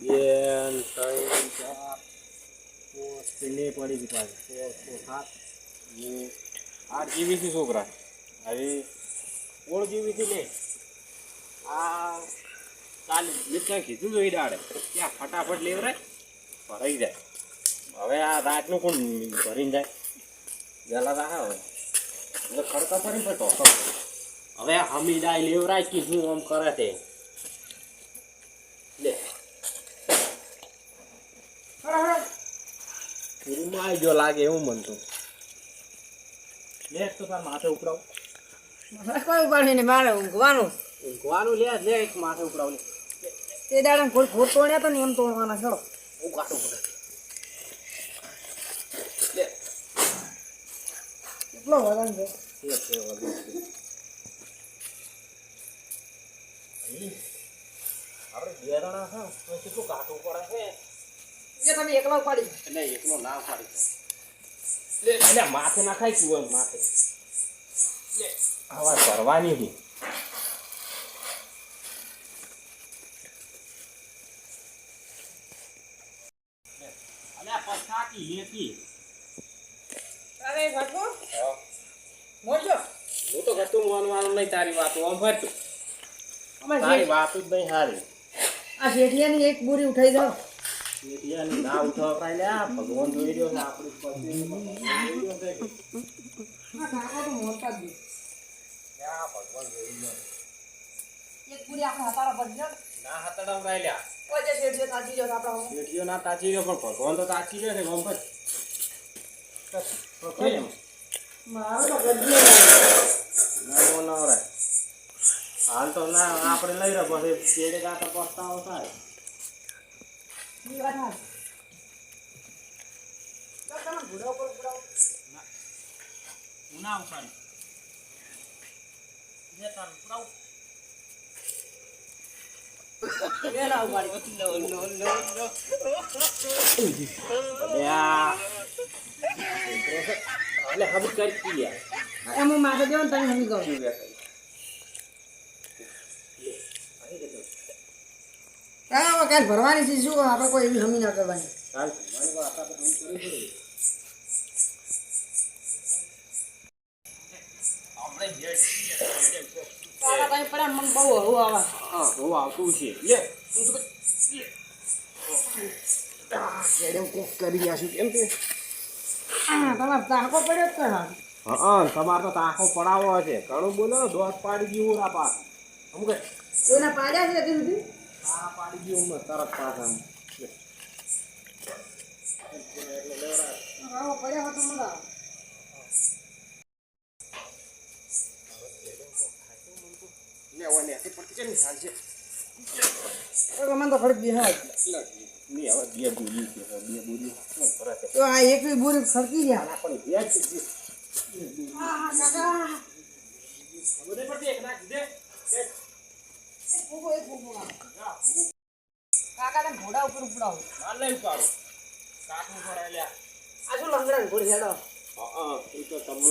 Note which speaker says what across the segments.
Speaker 1: બેન ત્રણ ચાર. પેલે પડી ગઈ પાછી સાત આઠ જીબીથી છોકરા હવે ઓળ જીબીથી લે આ ચાલી મિત્ર કીધું તો એ ત્યાં ફટાફટ લેવરાય ભરાઈ જાય હવે આ રાતનું કોણ ભરીને જાય વહેલા રાખે હવે એટલે ખડકા ફરી ટોકો હવે હમીદાય લેવરાય કીધું આમ કરે તે? લે. જો લાગે એવું મનતું લે તો તાર માથે ઉપડાવ.
Speaker 2: કોઈ ઉપાડી ને મારે ઊંઘવાનું
Speaker 1: ઊંઘવાનું લે લે એક માથે ઉપડાવ લે.
Speaker 2: તે દાડા કોઈ ખોટ તોડ્યા તો ને એમ તોડવાના ચલો.
Speaker 1: હું કાઢું પડે લે.
Speaker 2: કેટલો વજન છે
Speaker 1: એ છે વગર આપણે બે જણા હા તો કેટલું કાઢવું પડે છે?
Speaker 2: એ તમે એકલા ઉપાડી
Speaker 1: એટલે એકલો ના પાડી લે એટલે માથે નાખાય શું હોય માથે. હવા કરવાની હતી
Speaker 2: અરે ઘટકો મોજો.
Speaker 1: હું તો કરતું માનવાનું નહીં તારી વાતો આમ ફરતું. તારી
Speaker 2: શેઠ-
Speaker 1: જ નહીં હારી.
Speaker 2: આ જેઠિયાની એક બોરી ઉઠાઈ દો
Speaker 1: જેઠિયાની ના ઉઠાવતા લે ભગવાન જોઈ રહ્યો છે આપણી?
Speaker 2: આ કાકા તો મોટા જ.
Speaker 1: ભગવાન જોઈ રહ્યો
Speaker 2: એક બોરી આખા હતારા છે.
Speaker 1: ના હતાડા રાયલ્યા
Speaker 2: કોઈ જે શેઠ તાજી જો આપણા હું.
Speaker 1: ના તાચી રહ્યો પણ ભગવાન તો તાચી રહ્યો ને ગમ પર. કઈ
Speaker 2: મારો તો ગજ્જે લાગે.
Speaker 1: ના નો નવરાય હાલ તો ના આપણે લઈ રહ્યા પછી ચેડે ગાતા પસ્તાવો થાય ના ઉપાડી લે તાર ઉપાડ. એટલે હવે કરી
Speaker 2: એમ માથે દેવો ને તમે સમજી ગયો કાકા હવે કાંઈ ભરવાની છે શું આપણે કોઈ એવી હમી ના કરવાની.
Speaker 1: ચાલ મારી વાત આપણે કામ કરવી પડે. આપણે હેડ
Speaker 2: કાકા તમે પડ્યા મને બહુ હળવું આવે
Speaker 1: હા બહુ આવતું છે. લે હું તો લે. આ કેડમ કોક કરી ગયા છું કેમ કે?
Speaker 2: આ, તમારે જ છે હા
Speaker 1: હા તમારે તો તાકો પડાવો છે ઘણું બોલો દોત પાડી ગયું ના પાસ અમુક
Speaker 2: પાડ્યા છે સુધી?
Speaker 1: તારા પાડી ગયું મેં તરત આમ
Speaker 2: પડ્યા મને આવો.
Speaker 1: લે પડતી કેમ ચાલશે
Speaker 2: તો મને તો ખડી બિહાર
Speaker 1: બે બોલી બે બોરી છે
Speaker 2: તો આ એકવી બોરી ખડકી ગયા
Speaker 1: પણ બે જ છે
Speaker 2: કાકા
Speaker 1: બધે પડતી એક નાખ દે એક
Speaker 2: એ ફૂગો એ ફૂગો કાકા ને ઘોડા ઉપર ઉપડાવો.
Speaker 1: ના લઈ ઉપાડો કાકનું પડાય લ્યા
Speaker 2: આ શું લંગડા ઘોડી હેડો.
Speaker 1: હા એ તો તમને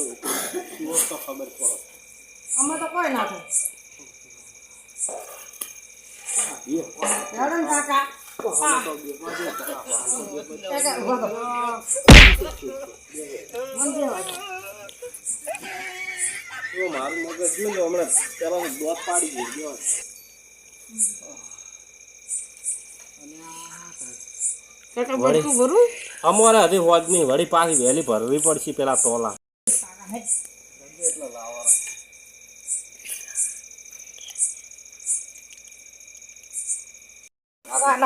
Speaker 1: જુઓ તો ખબર પડે.
Speaker 2: અમે તો કોઈ હેડો ને કાકા. કાકા
Speaker 1: મારું મગજ જોયું હમણાં પેલા દોત પાડી ગયો
Speaker 2: કાકા
Speaker 1: અમારે હજી હોજ નહીં વળી પાછી વહેલી ભરવી પડશે પેલા ટોલા.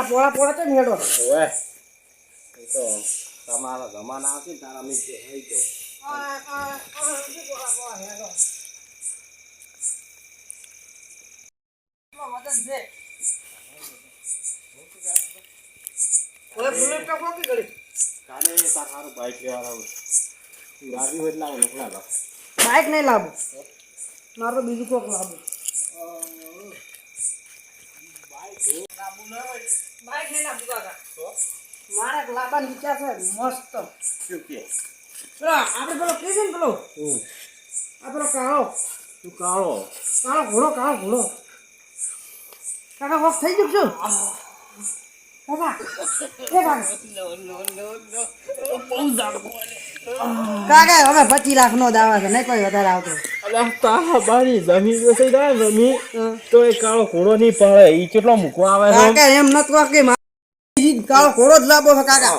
Speaker 2: પોળા પોળા છે ને હેડો
Speaker 1: ઓવે એ તો તમારા જમાના આવશે તારા મિત્ર થઈ ગયો
Speaker 2: આ, આ, આ, શું પોળા પોળા હેડો કેટલો વજન છે બુલેટ તો કોકી ગળી
Speaker 1: કાલે તાર સારું બાઈક લેવા આવું ગાડી હોય આવું નકલા લાવ
Speaker 2: બાઇક નહીં લાવું. મારે બીજું કોક લાવું. બાઈક નહીં લાવું કાકા મારે લાબાન વિચાર છે મસ્ત. પેલો આપણે પેલો કે છે ને પેલો? આ પેલો કાળો.
Speaker 1: તું કાળો?
Speaker 2: કાળો ઘોડો કાળો ઘોડો. કાકા વોક થઈ ગયું શું કાકા કાકા કાકા હવે પચીસ લાખ નો દાવા છે નહીં કોઈ વધારે આવતો
Speaker 1: અલ્યા તારા બારી જમીન વેચાઈ જાય જમીન તો એ કાળો ઘોડો નહીં પડે એ કેટલો મૂકવા આવે છે
Speaker 2: કાકા એમ નથી કે મારી કાળો ઘોડો જ લાભો છે કાકા.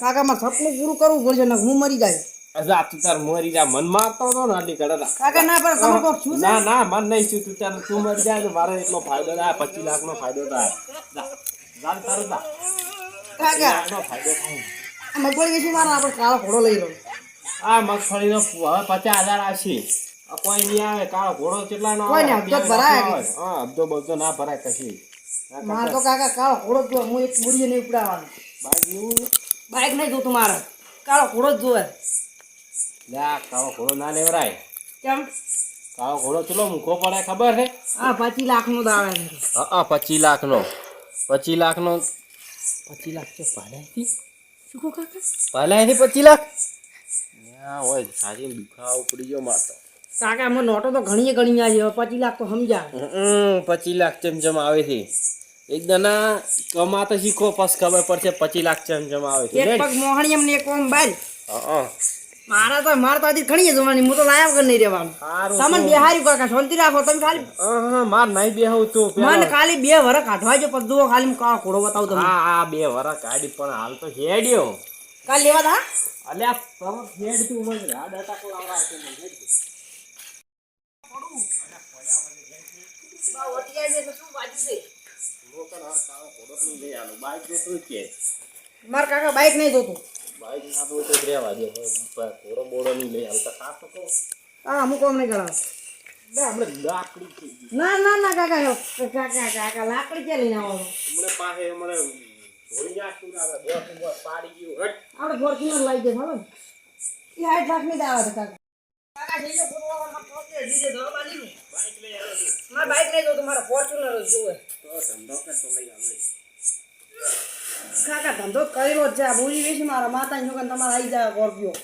Speaker 2: કાકા માં સપનું પૂરું કરવું પડશે ને હું મરી જાય
Speaker 1: અજા તું તાર મરી જા મન મારતો હતો ને આટલી કડડા
Speaker 2: કાકા ના પણ તમે કોક શું
Speaker 1: ના ના મન નહીં છું તું તાર તું મરી જાય તો મારે એટલો ફાયદો થાય. પચીસ લાખ નો ફાયદો થાય. જા જા ને તારું જા.
Speaker 2: કાકા
Speaker 1: નો ફાયદો થાય.
Speaker 2: મગફળી મારે આપણે કાળો ઘોડો લઈ રહ્યો.
Speaker 1: આ મગફળીનો હવે પચાસ હજાર આવશે. કોઈ નહીં આવે. કાળો ઘોડો કેટલા નો
Speaker 2: કોઈ નહીં, હપ્તો ભરાય
Speaker 1: હા હપ્તો બધો ના ભરાય કશી. ના
Speaker 2: મારે તો કાકા કાળો ઘોડો જ હું એક બુડીએ નહીં ઉપડાવવાનો
Speaker 1: બાઈક
Speaker 2: બાઈક નહીં જોતું મારે. કાળો ઘોડો જ જોવે.
Speaker 1: લે આ કાળો ઘોડો ના લેવરાય.
Speaker 2: કેમ
Speaker 1: કાળો ઘોડો ચલો મૂકો પડે ખબર છે
Speaker 2: આ પચીસ લાખ નો દાવે છે.
Speaker 1: હા પચીસ લાખ નો પચીસ લાખ નો પચીસ લાખ તો પહેલાથી
Speaker 2: શું કહો કાકા?
Speaker 1: પહેલાથી પચીસ લાખ? ના હોય સાજી દુખાવો ઉપડી ગયો મારતો
Speaker 2: કાકા મને નોટો તો ઘણી ગણી આવી પચીસ લાખ તો સમજા
Speaker 1: પચીસ લાખ ચમચમ આવે છે. એક દના કમાતા શીખો પછી ખબર પડશે પચીસ લાખ ચમચમ આવે છે.
Speaker 2: એક પગ મોહણી એમને એક બાર.
Speaker 1: હા.
Speaker 2: મારા તો મારે તો હજી ઘણી જવાની હું તો લાયા વગર નહીં રહેવાનું. તમને બિહારી કાકા શાંતિ રાખો તમે ખાલી
Speaker 1: માર નહીં બેહવું તો
Speaker 2: મને ખાલી બે વર કાઢવા જો પછી જુઓ ખાલી કા કોડો બતાવ તમને.
Speaker 1: હા હા બે વર કાઢી પણ હાલ તો હેડ્યો.
Speaker 2: કાલ લેવા દા
Speaker 1: અલે આ તમ હેડ તું મને આ ડેટા કો આવા છે? મને હેડ કે.
Speaker 2: મારા કાકા બાઈક નહીં જોતું.
Speaker 1: બાઈક ના તો તો રહેવા દે. ઘોડો બોડો નહીં લઈ આલો તો કાં તો
Speaker 2: હા અમુક કોમ નહીં કરાવ
Speaker 1: ના
Speaker 2: ના ના ના કાકા કાકા કાકા લાકડી ક્યાં લઈને આવવાનું?
Speaker 1: હમણાં પાસે હમણાં
Speaker 2: આપણે ફોર્ચ્યુનર લઈ જશે હવે એ આઠ લાખની દાવા છે કાકા.
Speaker 1: બાઈક લઈ આલો તું.
Speaker 2: મારે બાઈક નહીં ફોર્ચ્યુનર જોવે.
Speaker 1: તો ધંધો કર તો લઈ
Speaker 2: કાકા ધંધો કર્યો જ છે. આ ગઈ છે મારા માતા છોકરા તમારે આવી જાય સ્કોર્પિયો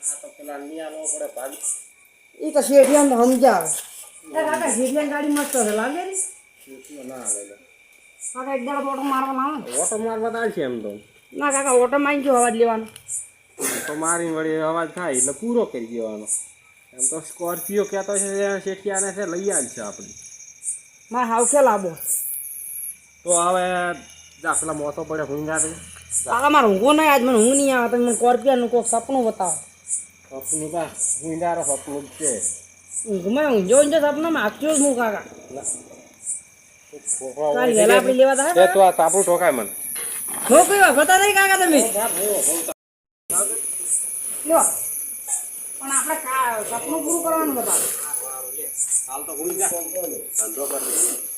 Speaker 1: હા તો પેલા આલો પડે ભાગ.
Speaker 2: એ તો શેઠિયાને સમજાવે. એ કાકા શેઠિયાની ગાડી મસ્ત છે. લાગે ને
Speaker 1: ના આવે
Speaker 2: કાકા એક દાડો ઓટો મારવાનો આવે
Speaker 1: ઓટો મારવા તો છે એમ તો.
Speaker 2: ના કાકા ઓટો માં ગયો અવાજ લેવાનો.
Speaker 1: તો મારી વળી અવાજ થાય એટલે પૂરો કરી દેવાનો. એમ તો સ્કોર્પિયો કહેતો છે શેઠિયાને છે લઈ આવશે છે આપણે.
Speaker 2: મારે હાવ કે લાવો
Speaker 1: તો હવે જા પેલા મોતો પડે હુંગા આવે
Speaker 2: કાકા મારે ઊંઘો નહીં આજ મને ઊંઘ નહીં આવે તમે મને સ્કોર્પિયોનું કોઈ સપનું બતાવો.
Speaker 1: સપનું કા? ઊંઘારો સપનું જ છે.
Speaker 2: ઊંઘમાં ઊંઘો ઊંઘો સપનામાં આખ્યો જ હું કાકા. આપણે
Speaker 1: ઠોકાય મને.
Speaker 2: છોકરી વખતા નહીં કાકા તમે? પણ આપણે સપનું પૂરું કરવાનું બતાવો.
Speaker 1: હાલ તો ધંધો કરી